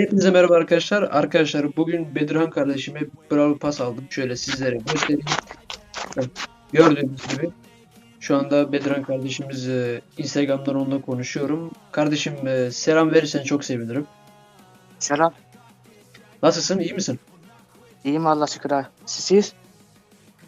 Hepinize merhaba arkadaşlar. Arkadaşlar bugün Bedirhan kardeşime Brawl Pass aldım. Şöyle sizlere göstereyim. Gördüğünüz gibi şu anda Bedirhan kardeşimiz e, Instagram'dan onunla konuşuyorum. Kardeşim e, selam verirsen çok sevinirim. Selam. Nasılsın? İyi misin? İyiyim Allah şükür abi. Siz?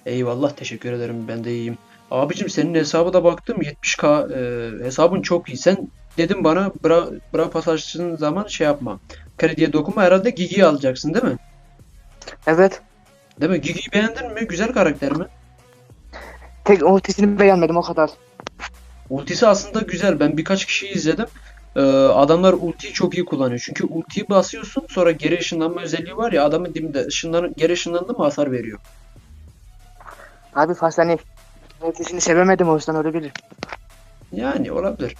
Eyvallah teşekkür ederim. Ben de iyiyim. Abicim senin hesaba da baktım 70k e, hesabın çok iyi. Sen dedim bana Bra, Bra Pass açtığın zaman şey yapma. Krediye dokunma herhalde Gigi'yi alacaksın değil mi? Evet. Değil mi? Gigi'yi beğendin mi? Güzel karakter mi? Tek ultisini beğenmedim o kadar. Ultisi aslında güzel. Ben birkaç kişiyi izledim. Ee, adamlar ultiyi çok iyi kullanıyor. Çünkü ultiyi basıyorsun sonra geri ışınlanma özelliği var ya adamın dibinde ışınlan geri ışınlandı mı hasar veriyor. Abi fazla hani ultisini sevemedim o yüzden öyle bilir. Yani olabilir.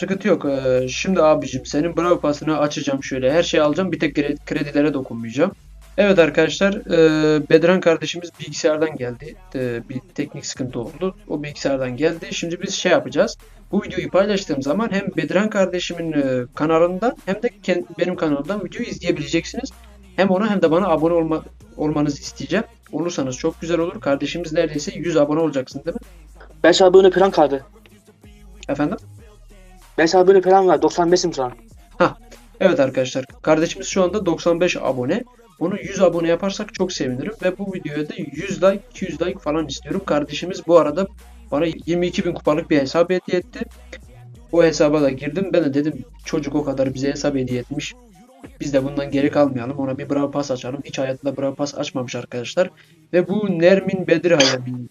Sıkıntı yok. Ee, şimdi abicim senin Bravo Pass'ını açacağım şöyle. Her şeyi alacağım. Bir tek kredi- kredilere dokunmayacağım. Evet arkadaşlar. E, Bedran kardeşimiz bilgisayardan geldi. E, bir teknik sıkıntı oldu. O bilgisayardan geldi. Şimdi biz şey yapacağız. Bu videoyu paylaştığım zaman hem Bedran kardeşimin e, kanalından hem de kend- benim kanalımdan videoyu izleyebileceksiniz. Hem ona hem de bana abone olma, olmanızı isteyeceğim. Olursanız çok güzel olur. Kardeşimiz neredeyse 100 abone olacaksın değil mi? 5 abone falan kaldı. Efendim? 5 abone falan var. 95'im şu an. Evet arkadaşlar kardeşimiz şu anda 95 abone. Onu 100 abone yaparsak çok sevinirim ve bu videoya da 100 like 200 like falan istiyorum. Kardeşimiz bu arada bana 22 bin kupalık bir hesap hediye etti. O hesaba da girdim. Ben de dedim çocuk o kadar bize hesap hediye etmiş. Biz de bundan geri kalmayalım. Ona bir Brawl Pass açalım. Hiç hayatında Brawl Pass açmamış arkadaşlar. Ve bu Nermin Bedir Hayamin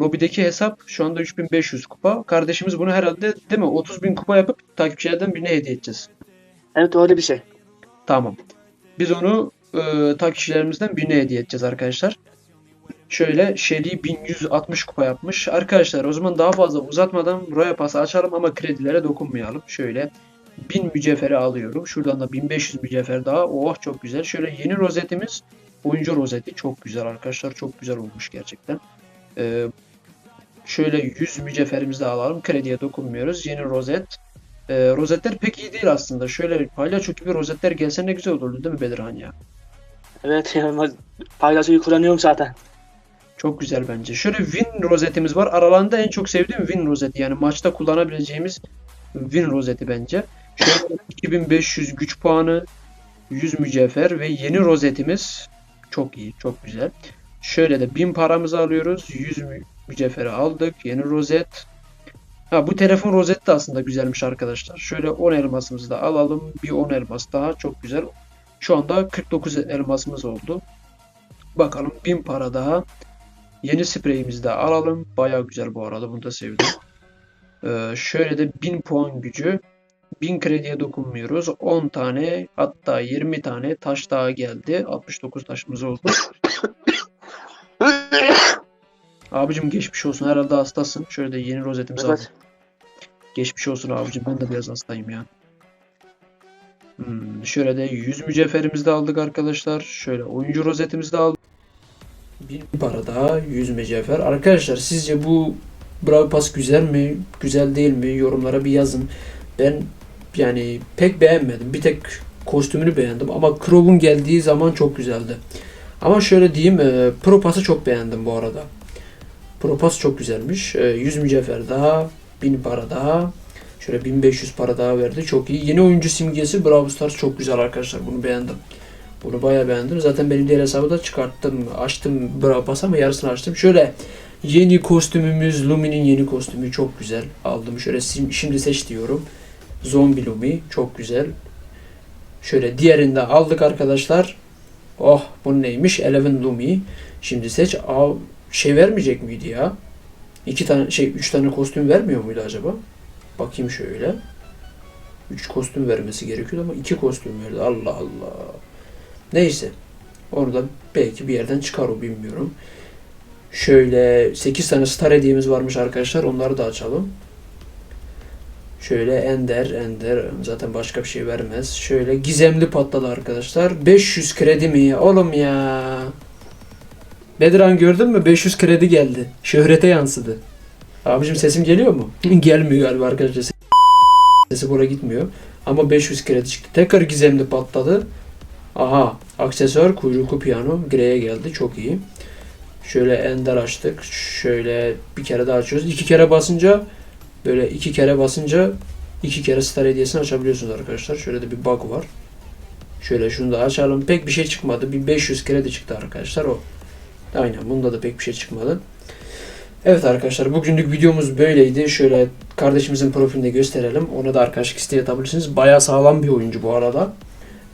lobideki hesap şu anda 3500 kupa. Kardeşimiz bunu herhalde değil mi 30 bin kupa yapıp takipçilerden birine hediye edeceğiz. Evet öyle bir şey. Tamam. Biz onu e, takipçilerimizden birine hediye edeceğiz arkadaşlar. Şöyle Shelly 1160 kupa yapmış. Arkadaşlar o zaman daha fazla uzatmadan Royal Pass'ı açalım ama kredilere dokunmayalım. Şöyle 1000 mücevheri alıyorum. Şuradan da 1500 mücevher daha. Oh çok güzel. Şöyle yeni rozetimiz oyuncu rozeti. Çok güzel arkadaşlar. Çok güzel olmuş gerçekten. E, şöyle 100 mücevherimizi de alalım. Krediye dokunmuyoruz. Yeni rozet. E, rozetler pek iyi değil aslında. Şöyle palyaço gibi rozetler gelse ne güzel olurdu değil mi Bedirhan ya? Evet ya. Paylaşıyı kullanıyorum zaten. Çok güzel bence. Şöyle Win rozetimiz var. Aralarında en çok sevdiğim Win rozeti. Yani maçta kullanabileceğimiz Win rozeti bence. Şöyle 2500 güç puanı, 100 mücevher ve yeni rozetimiz çok iyi, çok güzel. Şöyle de 1000 paramızı alıyoruz. 100 mü- mücevheri aldık. Yeni rozet. Ha bu telefon rozeti de aslında güzelmiş arkadaşlar. Şöyle 10 elmasımızı da alalım. Bir 10 elmas daha çok güzel. Şu anda 49 elmasımız oldu. Bakalım 1000 para daha. Yeni spreyimizi de alalım. Baya güzel bu arada. Bunu da sevdim. Ee, şöyle de 1000 puan gücü. 1000 krediye dokunmuyoruz. 10 tane hatta 20 tane taş daha geldi. 69 taşımız oldu. Abicim geçmiş olsun. Herhalde hastasın. Şöyle de yeni rozetimizi. Evet. Geçmiş olsun abicim. Ben de biraz hastayım ya. Hmm, şöyle de 100 mücevherimizi de aldık arkadaşlar. Şöyle oyuncu rozetimizi de aldık. Bir para daha 100 mücevher. Arkadaşlar sizce bu Brawl Pass güzel mi? Güzel değil mi? Yorumlara bir yazın. Ben yani pek beğenmedim. Bir tek kostümünü beğendim ama Crow'un geldiği zaman çok güzeldi. Ama şöyle diyeyim e, Pro Pass'ı çok beğendim bu arada. Pro Pass çok güzelmiş. E, 100 mücevher daha, 1000 para daha. Şöyle 1500 para daha verdi. Çok iyi. Yeni oyuncu simgesi Brawl Stars çok güzel arkadaşlar. Bunu beğendim. Bunu bayağı beğendim. Zaten benim diğer hesabı da çıkarttım. Açtım Brawl Pass ama yarısını açtım. Şöyle yeni kostümümüz Lumi'nin yeni kostümü çok güzel. Aldım. Şöyle şimdi seç diyorum. Zombi Lumi çok güzel. Şöyle diğerini de aldık arkadaşlar. Oh bu neymiş? Eleven Lumi. Şimdi seç. Aa, şey vermeyecek miydi ya? İki tane şey üç tane kostüm vermiyor muydu acaba? Bakayım şöyle. Üç kostüm vermesi gerekiyordu ama iki kostüm verdi. Allah Allah. Neyse. Orada belki bir yerden çıkar o bilmiyorum. Şöyle 8 tane star hediyemiz varmış arkadaşlar. Onları da açalım. Şöyle ender ender zaten başka bir şey vermez. Şöyle gizemli patladı arkadaşlar. 500 kredi mi? Oğlum ya. Bedran gördün mü? 500 kredi geldi. Şöhrete yansıdı. Abicim sesim geliyor mu? Gelmiyor galiba arkadaşlar. Sesi buraya gitmiyor. Ama 500 kredi çıktı. Tekrar gizemli patladı. Aha aksesuar kuyruklu piyano greye geldi çok iyi. Şöyle ender açtık. Şöyle bir kere daha açıyoruz. İki kere basınca böyle iki kere basınca iki kere star hediyesini açabiliyorsunuz arkadaşlar. Şöyle de bir bug var. Şöyle şunu da açalım. Pek bir şey çıkmadı. Bir 500 kredi çıktı arkadaşlar o. Aynen bunda da pek bir şey çıkmadı. Evet arkadaşlar bugünlük videomuz böyleydi. Şöyle kardeşimizin profilini gösterelim. Ona da arkadaşlık isteği atabilirsiniz. Bayağı sağlam bir oyuncu bu arada.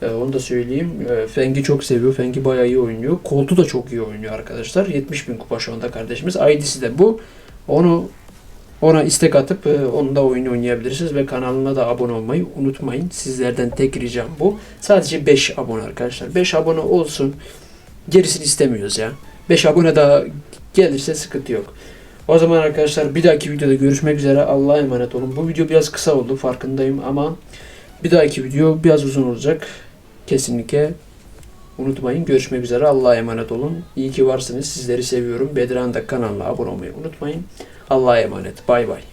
Ee, onu da söyleyeyim. Ee, Feng'i çok seviyor. Feng'i bayağı iyi oynuyor. Colt'u da çok iyi oynuyor arkadaşlar. 70 bin kupa şu anda kardeşimiz. ID'si de bu. Onu ona istek atıp e, onun da oyunu oynayabilirsiniz ve kanalına da abone olmayı unutmayın. Sizlerden tek ricam bu. Sadece 5 abone arkadaşlar. 5 abone olsun. Gerisini istemiyoruz ya. 5 abone daha gelirse sıkıntı yok. O zaman arkadaşlar bir dahaki videoda görüşmek üzere. Allah'a emanet olun. Bu video biraz kısa oldu farkındayım ama bir dahaki video biraz uzun olacak. Kesinlikle unutmayın. Görüşmek üzere. Allah'a emanet olun. İyi ki varsınız. Sizleri seviyorum. Bedran da kanalına abone olmayı unutmayın. Allah'a emanet. Bay bay.